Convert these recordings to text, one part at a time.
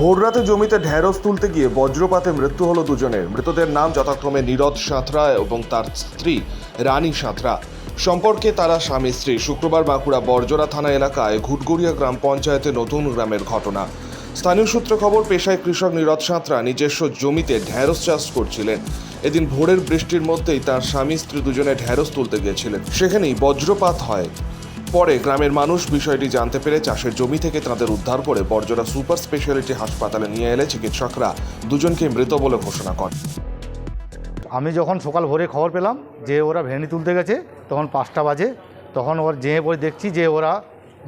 ভোররাতে জমিতে ঢেঁড়স তুলতে গিয়ে বজ্রপাতে মৃত্যু হলো দুজনের। মৃতদের নাম যথাক্রমে নীরদ সাঁতরা এবং তার স্ত্রী রানী সাঁতরা। সম্পর্কে তারা স্বামী স্ত্রী। শুক্রবার বাঁকুড়া বর্জরা থানা এলাকায় ঘুটগড়িয়া গ্রাম পঞ্চায়েতে নতুন গ্রামের ঘটনা। স্থানীয় সূত্রে খবর, পেশায় কৃষক নীরদ সাঁতরা নিজস্ব জমিতে ঢেঁড়স চাষ করছিলেন। এদিন ভোরের বৃষ্টির মধ্যেই তার স্বামী স্ত্রী দুজনে ঢেঁড়স তুলতে গিয়েছিলেন। সেখানেই বজ্রপাত হয়। পরে গ্রামের মানুষ বিষয়টি জানতে পেরে চাষের জমি থেকে তাদের উদ্ধার করে বর্জরা সুপার স্পেশালিটি হাসপাতালে নিয়ে এলে চিকিৎসকরা দুজনকে মৃত বলে ঘোষণা করেন। আমি যখন সকাল ভোরে খবর পেলাম যে ওরা ভেন্ডি তুলতে গেছে তখন পাঁচটা বাজে তখন ওর যেয়ে পরে দেখছি যে ওরা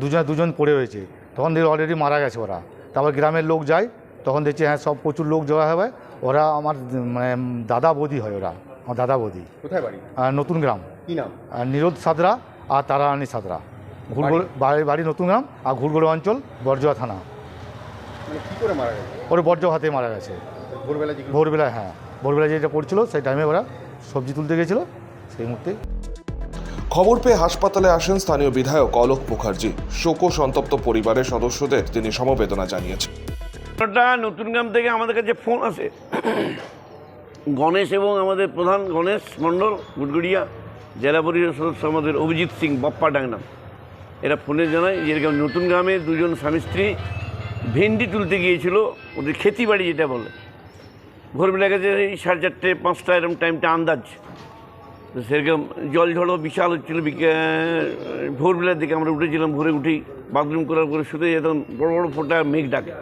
দুজন দুজন পড়ে রয়েছে। তখন দেখি অলরেডি মারা গেছে ওরা। তারপর গ্রামের লোক যায় তখন দেখছি হ্যাঁ সব প্রচুর লোক জড়া হবে ওরা আমার মানে দাদা বৌদি হয় ওরা আমার দাদা বৌদি। কোথায় বাড়ি? নতুন গ্রাম। কি নাম? আর নিরোদ সাদরা আর তারারানী সাদরা ঘুরগোল বাড়ি? বাড়ি নতুন গ্রাম আর ঘুরগোল অঞ্চল বর্জয়া থানা। মানে কি করে মারা গেছে? ওর বর্জ্য হাতে মারা গেছে। ভোরবেলা ভোরবেলায় হ্যাঁ। ভোরবেলায় যেটা পড়ছিল সেই টাইমে ওরা সবজি তুলতে গেছিল সেই মুহূর্তে। খবর পেয়ে হাসপাতালে আসেন স্থানীয় বিধায়ক অলোক মুখার্জি। শোক সন্তপ্ত পরিবারের সদস্যদের তিনি সমবেদনা জানিয়েছেন। নতুন গ্রাম থেকে আমাদের কাছে ফোন আসে। গণেশ এবং আমাদের প্রধান গণেশ মণ্ডল গুটগুড়িয়া জেলা পরিষদ সদস্য আমাদের অভিজিৎ সিং বাপ্পা ডাংনাম এরা ফোনে জানায় যে এরকম নতুন গ্রামে দুজন স্বামী স্ত্রী ভেন্ডি তুলতে গিয়েছিল। ওদের খেতি বাড়ি যেটা বলে। ভোরবেলা গেছে এই সাড়ে চারটে, পাঁচটা এরকম টাইমটা আন্দাজ। তো সেরকম জল ঝড়ও বিশাল হচ্ছিল। ভোরবেলার দিকে আমরা উঠেছিলাম, ভোরে উঠেই বাথরুম করার পরে শুতে যেতাম, বড় বড় ফোটা মেঘ ডাকে।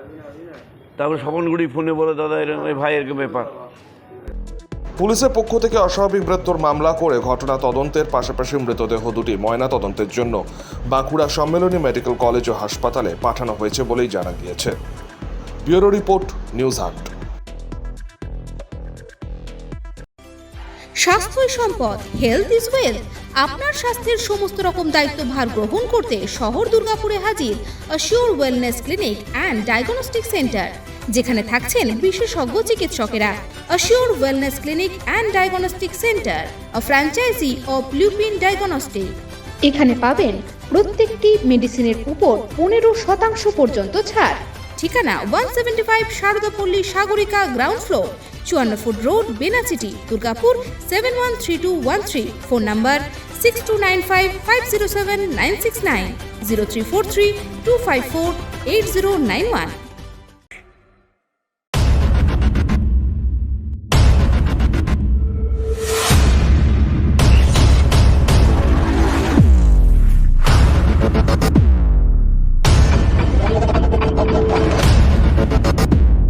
তারপরে স্বপনগুড়ি ফোনে বলে, দাদা, এরকম ভাই, এরকম ব্যাপার। পুলিশের পক্ষ থেকে অস্বাভাবিক মৃত্যুর মামলা করে ঘটনা তদন্তের পাশাপাশি মৃতদেহ দুটি ময়না তদন্তের জন্য বাঁকুড়া সম্মেলনী মেডিকেল কলেজ ও হাসপাতালে পাঠানো হয়েছে বলেই জানা গিয়েছে। ব্যুরো রিপোর্ট, নিউজ আট। স্বাস্থ্যই সম্পদ হেলথ ইজ ওয়েলথ আপনার স্বাস্থ্যের সমস্ত রকম দায়িত্ব ভার গ্রহণ করতে শহর দুর্গাপুরে হাজির sure wellness clinic and diagnostic centre যেখানে থাকছেন বিশেষজ্ঞ চিকিৎসকেরা sure wellness clinic and diagnostic centre franchise of Lupin diagnostic এখানে পাবেন প্রত্যেকটি মেডিসিনের উপর পনেরো শতাংশ পর্যন্ত ছাড়। ঠিকানা one seventy five Saradapalli Sagarika ground floor চুয়ান্ন foot road Benachity Durgapur seven one three two one three phone number six two nine five five zero seven nine six nine zero three four three two five four eight zero nine one